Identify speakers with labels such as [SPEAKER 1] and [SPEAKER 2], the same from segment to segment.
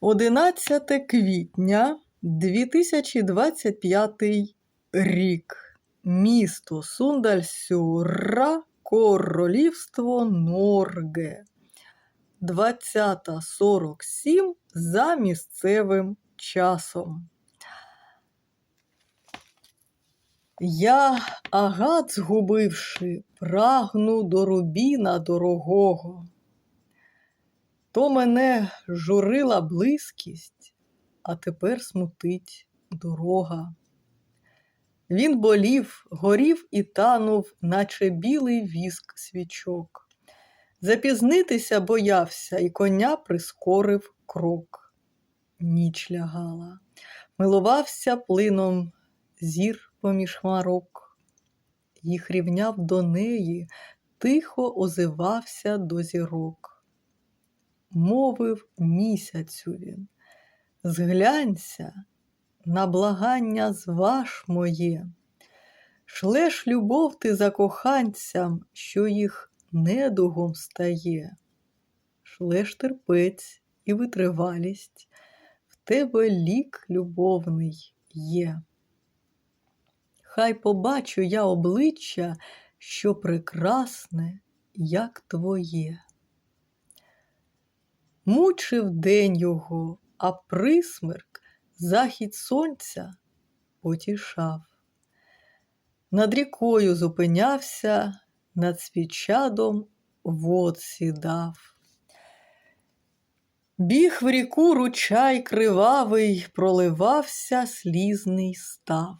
[SPEAKER 1] 11 квітня 2025 рік. Місто Сундальсюра, Королівство Норге. 20.47 за місцевим часом. Я, агат згубивши, прагну до рубіна дорогого. То мене журила близькість, а тепер смутить дорога. Він болів, горів і танув, наче білий віск свічок. Запізнитися боявся, і коня прискорив крок. Ніч лягала, милувався плином зір поміж хмарок. Їх рівняв до неї, тихо озивався до зірок мовив місяцю він. Зглянься на благання зваж моє, шлеш любов ти за коханцям, що їх недугом стає, шлеш терпець і витривалість, в тебе лік любовний є. Хай побачу я обличчя, що прекрасне, як твоє. Мучив день його, а присмерк захід сонця потішав. Над рікою зупинявся, над свічадом вод сідав. Біг в ріку ручай кривавий, проливався слізний став.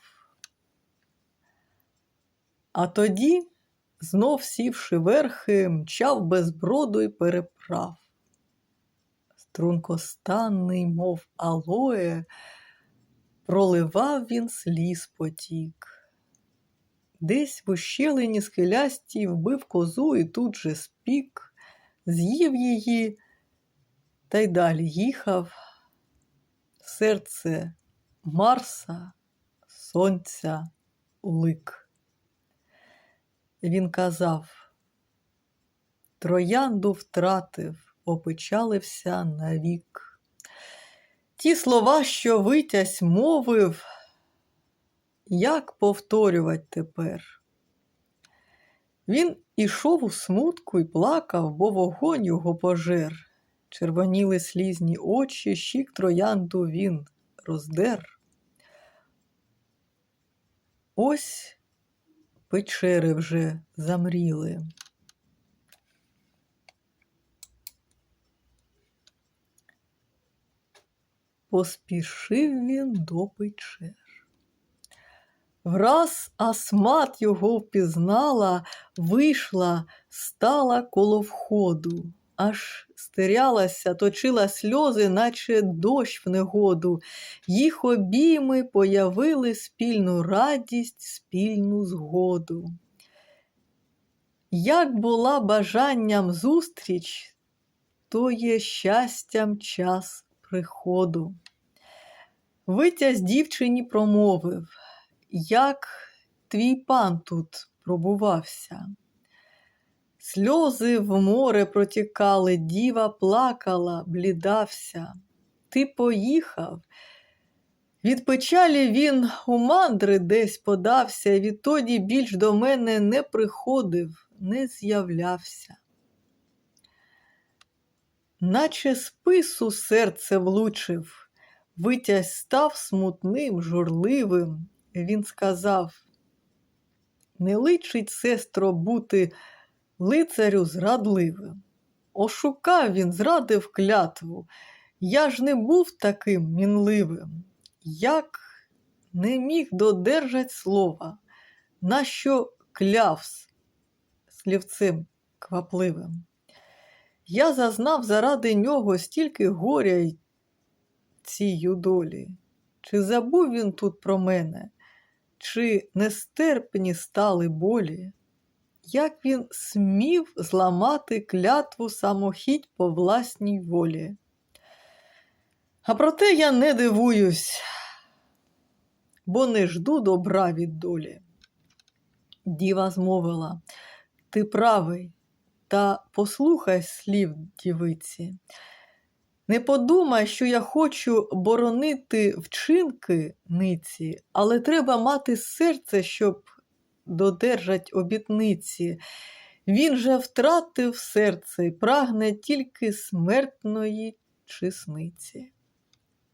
[SPEAKER 1] А тоді, знов сівши верхи, мчав без броду й переправ стрункостанний, мов алоє, проливав він сліз потік. Десь в ущелині скелястій вбив козу і тут же спік, з'їв її та й далі їхав. Серце Марса, сонця лик. Він казав, троянду втратив опечалився навік. Ті слова, що витязь мовив, як повторювати тепер? Він ішов у смутку і плакав, бо вогонь його пожер. Червоніли слізні очі, щік троянду він роздер. Ось печери вже замріли. Поспішив він до печер. Враз асмат його впізнала, вийшла, стала коло входу, аж стерялася, точила сльози, наче дощ в негоду. Їх обійми появили спільну радість, спільну згоду. Як була бажанням зустріч, то є щастям час приходу. Витязь дівчині промовив, як твій пан тут пробувався. Сльози в море протікали, діва плакала, блідався. Ти поїхав. Від печалі він у мандри десь подався, відтоді більш до мене не приходив, не з'являвся наче спису серце влучив, витязь став смутним, журливим. Він сказав: Не личить, сестро, бути лицарю зрадливим. Ошукав він, зрадив клятву. Я ж не був таким мінливим, як не міг додержать слова, нащо клявс слівцем квапливим. Я зазнав заради нього стільки горя й цій долі. Чи забув він тут про мене, чи нестерпні стали болі? Як він смів зламати клятву самохідь по власній волі? А проте я не дивуюсь, бо не жду добра від долі. Діва змовила, ти правий. Та послухай слів дівиці. Не подумай, що я хочу боронити вчинки ниці, але треба мати серце, щоб додержать обітниці. Він же втратив серце і прагне тільки смертної чесниці.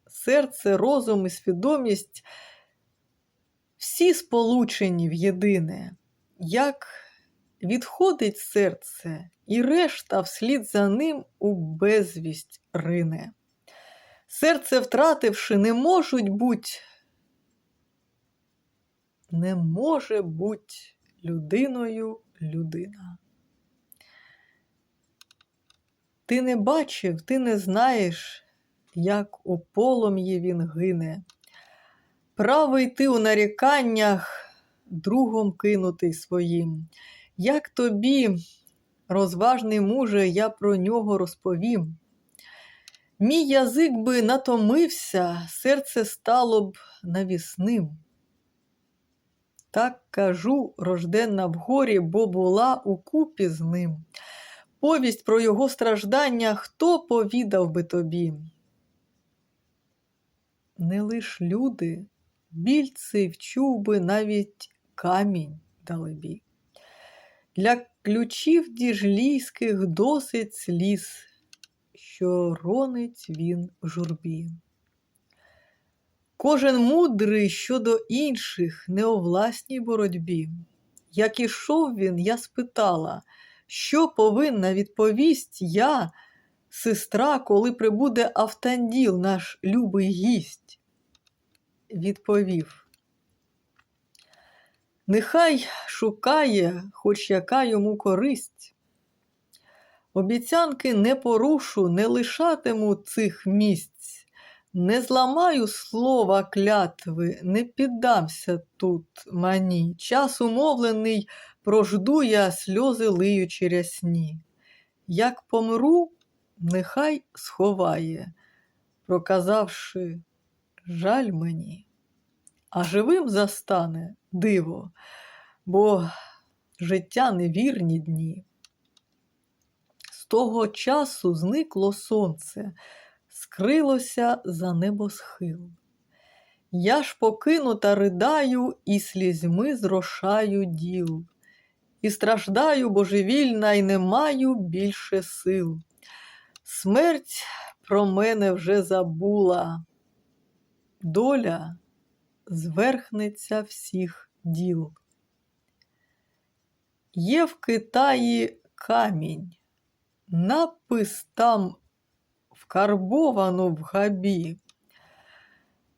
[SPEAKER 1] Серце, розум і свідомість всі сполучені в єдине, як відходить серце, і решта вслід за ним у безвість рине. Серце, втративши, не можуть буть, не може буть людиною людина. Ти не бачив, ти не знаєш, як у полум'ї він гине. Правий ти у наріканнях, другом кинутий своїм. Як тобі, розважний муже, я про нього розповім. Мій язик би натомився, серце стало б навісним. Так кажу, рожденна вгорі, бо була у купі з ним. Повість про його страждання хто повідав би тобі? Не лиш люди, біль цей вчув би навіть камінь далебі. Для ключів діжлійських досить сліз, що ронить він журбі. Кожен мудрий щодо інших не у власній боротьбі. Як ішов він, я спитала, що повинна відповість я, сестра, коли прибуде Автанділ, наш любий гість? Відповів. Нехай шукає, хоч яка йому користь. Обіцянки не порушу, не лишатиму цих місць, не зламаю слова клятви, не піддамся тут мані. Час умовлений прожду я сльози лиючи рясні. Як помру, нехай сховає, проказавши жаль мені, а живим застане диво, бо життя невірні дні. З того часу зникло сонце, скрилося за небосхил. Я ж покинута ридаю і слізьми зрошаю діл, і страждаю божевільна, й не маю більше сил. Смерть про мене вже забула, доля зверхниця всіх діл. Є в Китаї камінь, напис там вкарбовано в габі.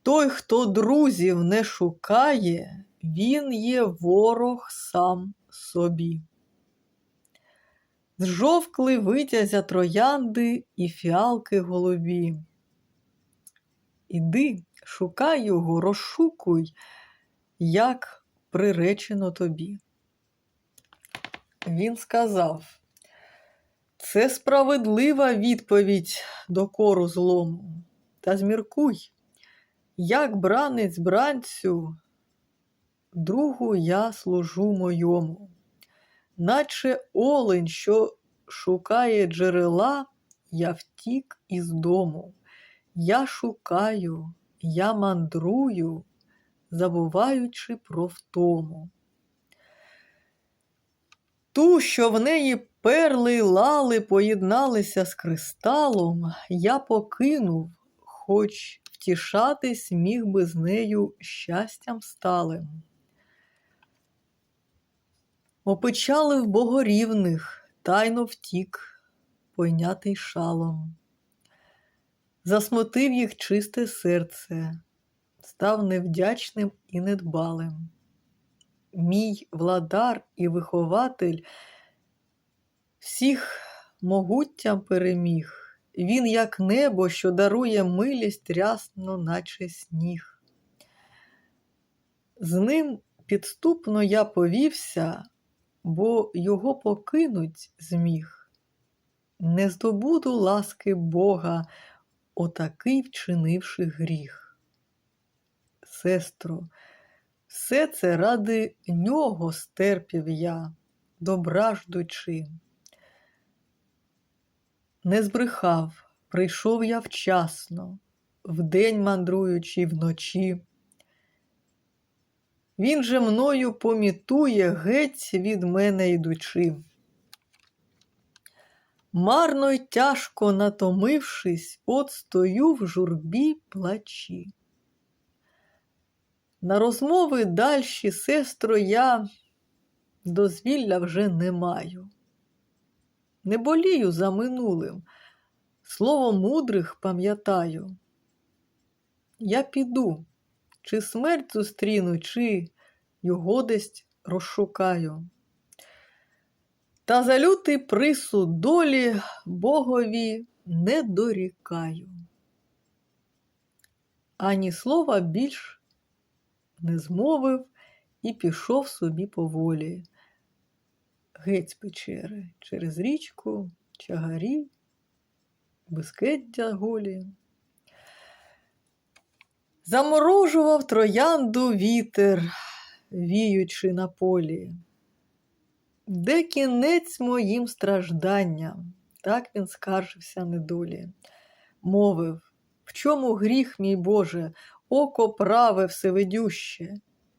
[SPEAKER 1] Той, хто друзів не шукає, він є ворог сам собі. Зжовкли витязя троянди і фіалки голубі. Іди, шукай його, розшукуй, як приречено тобі. Він сказав, це справедлива відповідь до кору злому. Та зміркуй, як бранець бранцю, другу я служу мойому, наче олень, що шукає джерела, я втік із дому. Я шукаю, я мандрую, забуваючи про втому. Ту, що в неї перли лали поєдналися з кристалом, я покинув, хоч втішатись міг би з нею щастям сталим. Опечалив богорівних, тайно втік, пойнятий шалом. Засмутив їх чисте серце, став невдячним і недбалим. Мій владар і вихователь всіх могуттям переміг. Він, як небо, що дарує милість рясно, наче сніг. З ним підступно я повівся, бо його покинуть зміг. Не здобуду ласки Бога, отакий вчинивши гріх. Сестро, все це ради нього стерпів я, добра ждучи. Не збрехав, Прийшов я вчасно, вдень мандруючи вночі. Він же мною помітує, геть від мене йдучи. Марно й тяжко натомившись, от стою в журбі плачі. На розмови дальші, сестро, я дозвілля вже не маю. Не болію за минулим, слово мудрих пам'ятаю. Я піду, чи смерть зустріну, чи його десь розшукаю. Та за лютий присуд долі Богові не дорікаю. Ані слова більш не змовив і пішов собі поволі. Геть з печери через річку, чагарі, безкеття голі. Заморожував троянду вітер, віючи на полі. Де кінець моїм стражданням? Так він скаржився недолі. Мовив, в чому гріх, мій Боже, око праве всевидюще?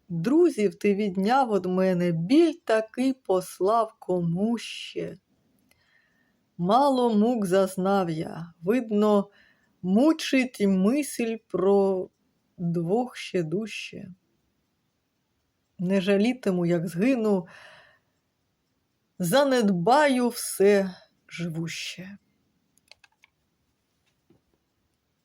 [SPEAKER 1] Друзів ти відняв од мене, біль такий послав кому ще. Мало мук зазнав я, видно, мучить мисль про двох ще дужче. Не жалітиму, як згину, занедбаю все живуще.